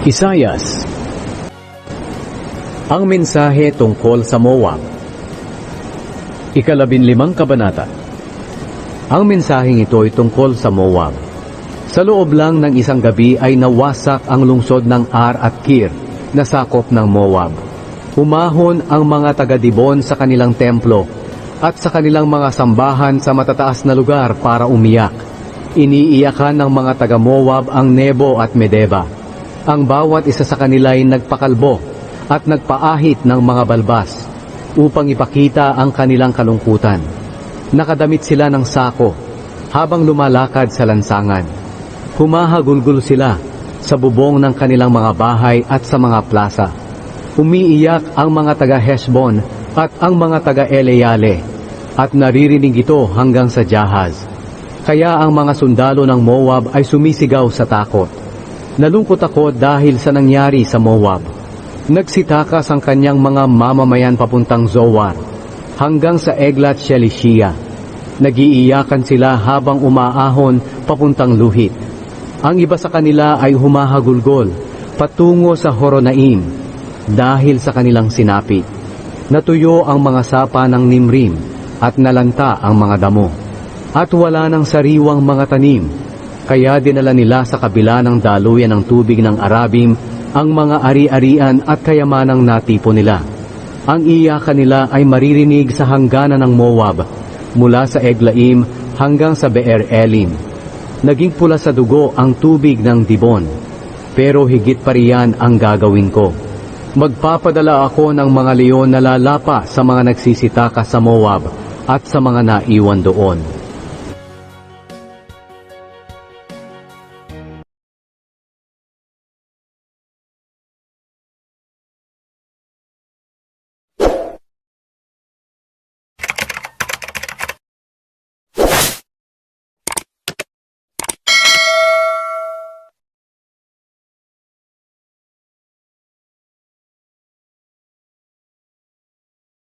Isayas Ang mensahe tungkol sa Moab Ikalabinlimang kabanata Ang mensaheng ito ay tungkol sa Moab. Sa loob lang ng isang gabi ay nawasak ang lungsod ng Ar at Kir na sakop ng Moab. Umahon ang mga taga-Dibon sa kanilang templo at sa kanilang mga sambahan sa matataas na lugar para umiyak. Iniiyakan ng mga taga-Moab ang Nebo at Medeba. Ang bawat isa sa kanila ay nagpakalbo at nagpaahit ng mga balbas upang ipakita ang kanilang kalungkutan. Nakadamit sila ng sako habang lumalakad sa lansangan. Humahagulgul sila sa bubong ng kanilang mga bahay at sa mga plaza. Umiiyak ang mga taga Heshbon at ang mga taga Eleale at naririnig ito hanggang sa Jahaz. Kaya ang mga sundalo ng Moab ay sumisigaw sa takot. Nalungkot ako dahil sa nangyari sa Moab. Nagsitakas ang kanyang mga mamamayan papuntang Zoar hanggang sa Eglat Shelishiya. Nagiiyakan sila habang umaahon papuntang Luhit. Ang iba sa kanila ay humahagulgol patungo sa Horonaim dahil sa kanilang sinapit. Natuyo ang mga sapa ng Nimrim at nalanta ang mga damo. At wala ng sariwang mga tanim. Kaya dinala nila sa kabila ng daluyan ng tubig ng Arabim ang mga ari-arian at kayamanang natipo nila. Ang iyakan nila ay maririnig sa hangganan ng Moab mula sa Eglaim hanggang sa Beer Elim. Naging pula sa dugo ang tubig ng Dibon. Pero higit pa riyan ang gagawin ko. Magpapadala ako ng mga leon na lalapa sa mga nagsisitaka sa Moab at sa mga naiwan doon.